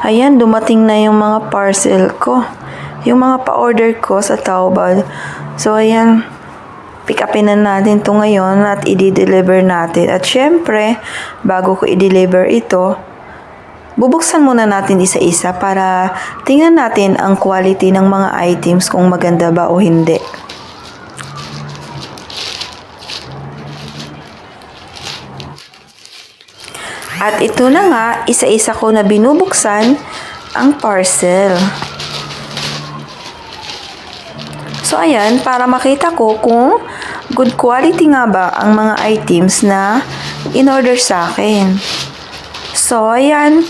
Ayan, dumating na yung mga parcel ko. Yung mga pa-order ko sa Taobao. So, ayan. Pick upin na natin to ngayon at i-deliver natin. At syempre, bago ko i-deliver ito, bubuksan muna natin isa-isa para tingnan natin ang quality ng mga items kung maganda ba o hindi. At ito na nga, isa-isa ko na binubuksan ang parcel. So ayan, para makita ko kung good quality nga ba ang mga items na in-order sa akin. So ayan,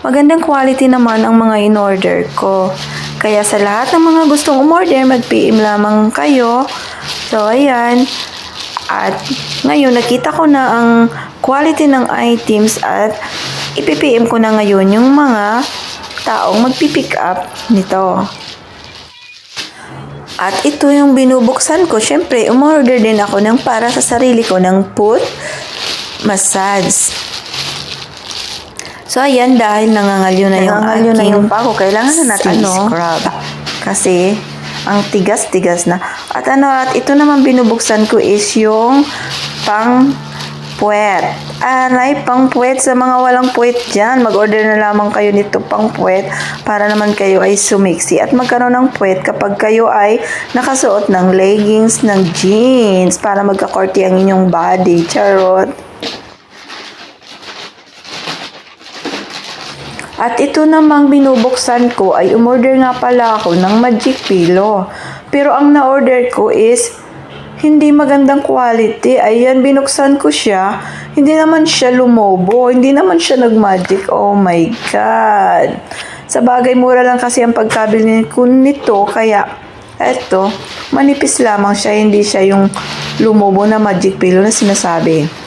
magandang quality naman ang mga in-order ko. Kaya sa lahat ng mga gustong umorder, mag-PM lamang kayo. So ayan, at ngayon nakita ko na ang quality ng items at ipipm ko na ngayon yung mga taong magpipick up nito. At ito yung binubuksan ko. Siyempre, umorder din ako ng para sa sarili ko ng foot massage. So, ayan, dahil nangangalyo na yung Nangangalyo na aking yung pako, kailangan na natin i-scrub. Kasi, ang tigas-tigas na. At ano, at ito naman binubuksan ko is yung pang puwet. Aray, pang puwet sa mga walang puwet dyan. Mag-order na lamang kayo nito pang puwet para naman kayo ay sumiksi at magkaroon ng puwet kapag kayo ay nakasuot ng leggings, ng jeans para magkakorti ang inyong body. Charot. At ito namang binubuksan ko ay umorder nga pala ako ng Magic Pillow. Pero ang na-order ko is hindi magandang quality. Ayan, binuksan ko siya. Hindi naman siya lumobo. Hindi naman siya nag-magic. Oh my God. Sa bagay, mura lang kasi ang pagkabili ko nito. Kaya, eto, manipis lamang siya. Hindi siya yung lumobo na magic pillow na sinasabi.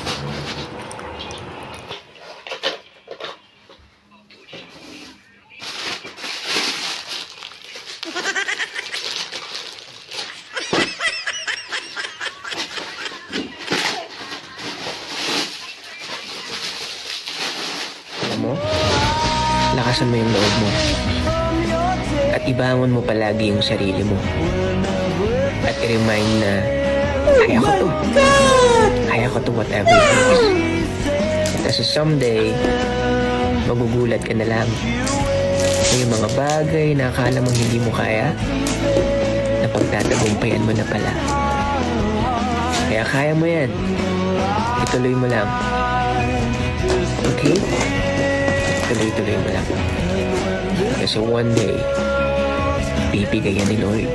Mo, lakasan mo yung loob mo. At ibangon mo palagi yung sarili mo. At i-remind na, kaya ko to. Kaya ko to whatever it is. Kasi someday, magugulat ka na lang. May mga bagay na akala mo hindi mo kaya, na pagtatagumpayan mo na pala. Kaya kaya mo yan. Ituloy mo lang. Okay? Tuloy-tuloy mo lang. Kasi one day, bibigay yan ni Lord.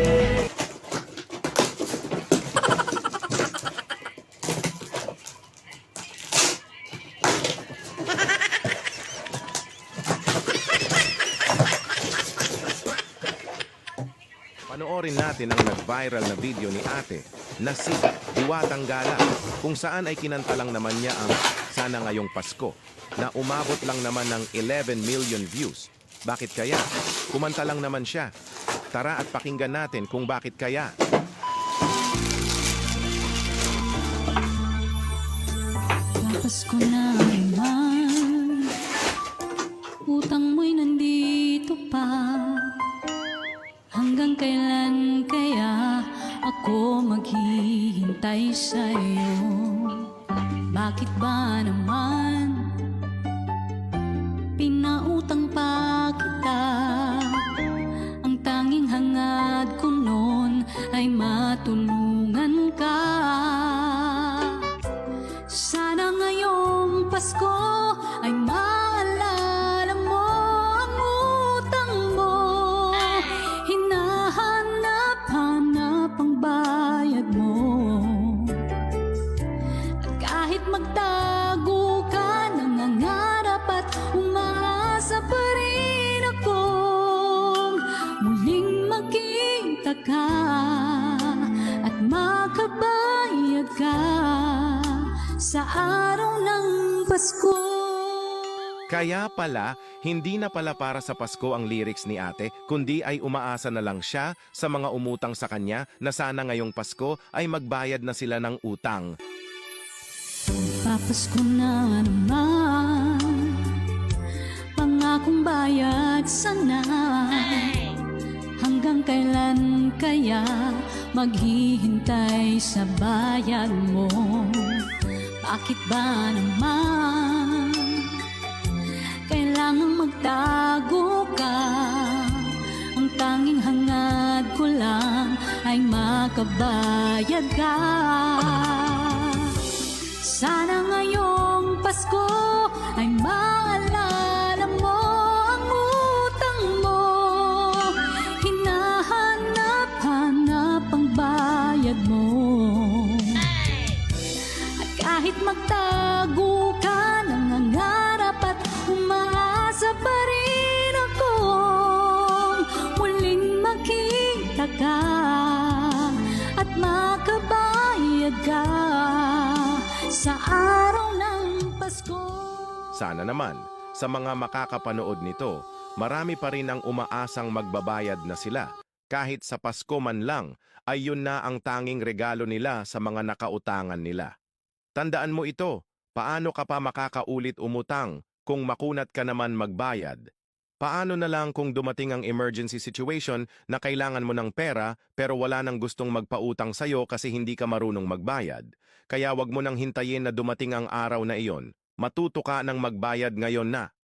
Panoorin natin ang nag-viral na video ni ate na si Diwatang Gala kung saan ay kinanta lang naman niya ang Sana Ngayong Pasko na umabot lang naman ng 11 million views. Bakit kaya? Kumanta lang naman siya. Tara at pakinggan natin kung bakit kaya. Papasko na naman Utang mo'y nandito pa Hanggang kailan kaya Ako maghihintay sa'yo Bakit ba naman? Pinautang pa kita. Ang tanging hangad ko noon Ay matulungan sa araw ng Pasko. Kaya pala, hindi na pala para sa Pasko ang lyrics ni ate, kundi ay umaasa na lang siya sa mga umutang sa kanya na sana ngayong Pasko ay magbayad na sila ng utang. Papasko na naman Pangako akong bayad sana Hanggang kailan kaya maghihintay sa bayad mo? Bakit ba naman kailangang magtago ka? Ang tanging hangad ko lang ay makabayad ka Sana ngayong Pasko ay maalala kahit magtago ka Nangangarap at umaasa pa rin ako Muling makita ka At makabayad ka Sa araw ng Pasko Sana naman, sa mga makakapanood nito, marami pa rin ang umaasang magbabayad na sila. Kahit sa Pasko man lang, ay yun na ang tanging regalo nila sa mga nakautangan nila. Tandaan mo ito, paano ka pa makakaulit umutang kung makunat ka naman magbayad? Paano na lang kung dumating ang emergency situation na kailangan mo ng pera pero wala nang gustong magpautang sa'yo kasi hindi ka marunong magbayad? Kaya wag mo nang hintayin na dumating ang araw na iyon. Matuto ka ng magbayad ngayon na.